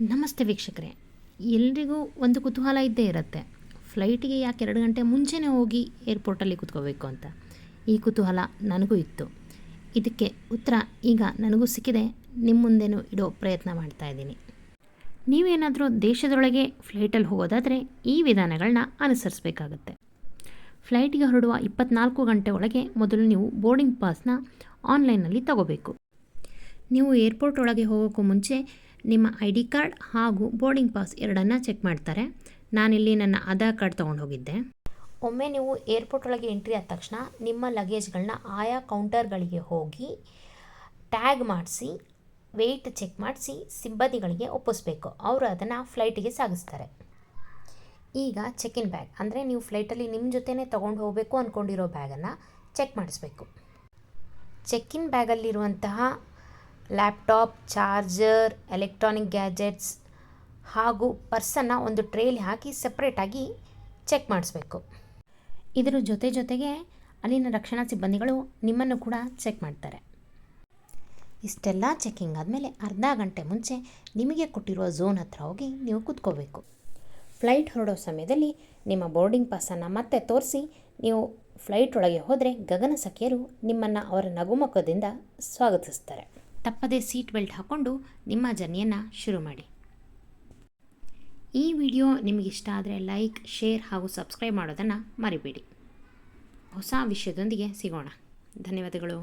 ನಮಸ್ತೆ ವೀಕ್ಷಕರೇ. ಎಲ್ರಿಗೂ ಒಂದು ಕುತೂಹಲ ಇದ್ದೇ ಇರುತ್ತೆ. ಫ್ಲೈಟಿಗೆ ಯಾಕೆ ಎರಡು ಗಂಟೆ ಮುಂಚೆನೇ ಹೋಗಿ ಏರ್ಪೋರ್ಟಲ್ಲಿ ಕೂತ್ಕೋಬೇಕು ಅಂತ? ಈ ಕುತೂಹಲ ನನಗೂ ಇತ್ತು. ಇದಕ್ಕೆ ಉತ್ತರ ಈಗ ನನಗೂ ಸಿಕ್ಕಿದೆ. ನಿಮ್ಮ ಮುಂದೇನು ಇಡೋ ಪ್ರಯತ್ನ ಮಾಡ್ತಾ ಇದ್ದೀನಿ. ನೀವೇನಾದರೂ ದೇಶದೊಳಗೆ ಫ್ಲೈಟಲ್ಲಿ ಹೋಗೋದಾದರೆ ಈ ವಿಧಾನಗಳನ್ನ ಅನುಸರಿಸಬೇಕಾಗತ್ತೆ. ಫ್ಲೈಟಿಗೆ ಹೊರಡುವ ಇಪ್ಪತ್ನಾಲ್ಕು ಗಂಟೆ ಒಳಗೆ ಮೊದಲು ನೀವು ಬೋರ್ಡಿಂಗ್ ಪಾಸ್ನ ಆನ್ಲೈನಲ್ಲಿ ತಗೋಬೇಕು. ನೀವು ಏರ್ಪೋರ್ಟ್ ಒಳಗೆ ಹೋಗೋಕ್ಕೂ ಮುಂಚೆ ನಿಮ್ಮ ಐ ಡಿ ಕಾರ್ಡ್ ಹಾಗೂ ಬೋರ್ಡಿಂಗ್ ಪಾಸ್ ಎರಡನ್ನ ಚೆಕ್ ಮಾಡ್ತಾರೆ. ನಾನಿಲ್ಲಿ ನನ್ನ ಆಧಾರ್ ಕಾರ್ಡ್ ತೊಗೊಂಡು ಹೋಗಿದ್ದೆ. ಒಮ್ಮೆ ನೀವು ಏರ್ಪೋರ್ಟ್ ಒಳಗೆ ಎಂಟ್ರಿ ಆದ ತಕ್ಷಣ ನಿಮ್ಮ ಲಗೇಜ್ಗಳನ್ನ ಆಯಾ ಕೌಂಟರ್ಗಳಿಗೆ ಹೋಗಿ ಟ್ಯಾಗ್ ಮಾಡಿಸಿ ವೆಯ್ಟ್ ಚೆಕ್ ಮಾಡಿಸಿ, ಸಿಬ್ಬಂದಿಗಳಿಗೆ ಒಪ್ಪಿಸ್ಬೇಕು. ಅವರು ಅದನ್ನು ಫ್ಲೈಟಿಗೆ ಸಾಗಿಸ್ತಾರೆ. ಈಗ ಚೆಕ್ ಇನ್ ಬ್ಯಾಗ್ ಅಂದರೆ ನೀವು ಫ್ಲೈಟಲ್ಲಿ ನಿಮ್ಮ ಜೊತೆನೇ ತೊಗೊಂಡು ಹೋಗಬೇಕು ಅಂದ್ಕೊಂಡಿರೋ ಬ್ಯಾಗನ್ನು ಚೆಕ್ ಮಾಡಿಸ್ಬೇಕು. ಚೆಕ್ ಇನ್ ಬ್ಯಾಗಲ್ಲಿರುವಂತಹ ಲ್ಯಾಪ್ಟಾಪ್, ಚಾರ್ಜರ್, ಎಲೆಕ್ಟ್ರಾನಿಕ್ ಗ್ಯಾಜೆಟ್ಸ್ ಹಾಗೂ ಪರ್ಸನ್ನು ಒಂದು ಟ್ರೇಲಿ ಹಾಕಿ ಸಪ್ರೇಟಾಗಿ ಚೆಕ್ ಮಾಡಿಸ್ಬೇಕು. ಇದರ ಜೊತೆ ಜೊತೆಗೆ ಅಲ್ಲಿನ ರಕ್ಷಣಾ ಸಿಬ್ಬಂದಿಗಳು ನಿಮ್ಮನ್ನು ಕೂಡ ಚೆಕ್ ಮಾಡ್ತಾರೆ. ಇಷ್ಟೆಲ್ಲ ಚೆಕಿಂಗ್ ಆದಮೇಲೆ ಅರ್ಧ ಗಂಟೆ ಮುಂಚೆ ನಿಮಗೆ ಕೊಟ್ಟಿರುವ ಝೋನ್ ಹತ್ರ ಹೋಗಿ ನೀವು ಕೂತ್ಕೋಬೇಕು. ಫ್ಲೈಟ್ ಹೊರಡೋ ಸಮಯದಲ್ಲಿ ನಿಮ್ಮ ಬೋರ್ಡಿಂಗ್ ಪಾಸನ್ನು ಮತ್ತೆ ತೋರಿಸಿ ನೀವು ಫ್ಲೈಟ್ ಒಳಗೆ ಹೋದರೆ ಗಗನ ಸಖಿಯರು ನಿಮ್ಮನ್ನು ಅವರ ನಗುಮುಖದಿಂದ ಸ್ವಾಗತಿಸ್ತಾರೆ. ತಪ್ಪದೇ ಸೀಟ್ ಬೆಲ್ಟ್ ಹಾಕ್ಕೊಂಡು ನಿಮ್ಮ ಜರ್ನಿಯನ್ನು ಶುರು ಮಾಡಿ. ಈ ವಿಡಿಯೋ ನಿಮಗಿಷ್ಟ ಆದರೆ ಲೈಕ್, ಶೇರ್ ಹಾಗೂ ಸಬ್ಸ್ಕ್ರೈಬ್ ಮಾಡೋದನ್ನು ಮರಿಬೇಡಿ. ಹೊಸ ವಿಷಯದೊಂದಿಗೆ ಸಿಗೋಣ. ಧನ್ಯವಾದಗಳು.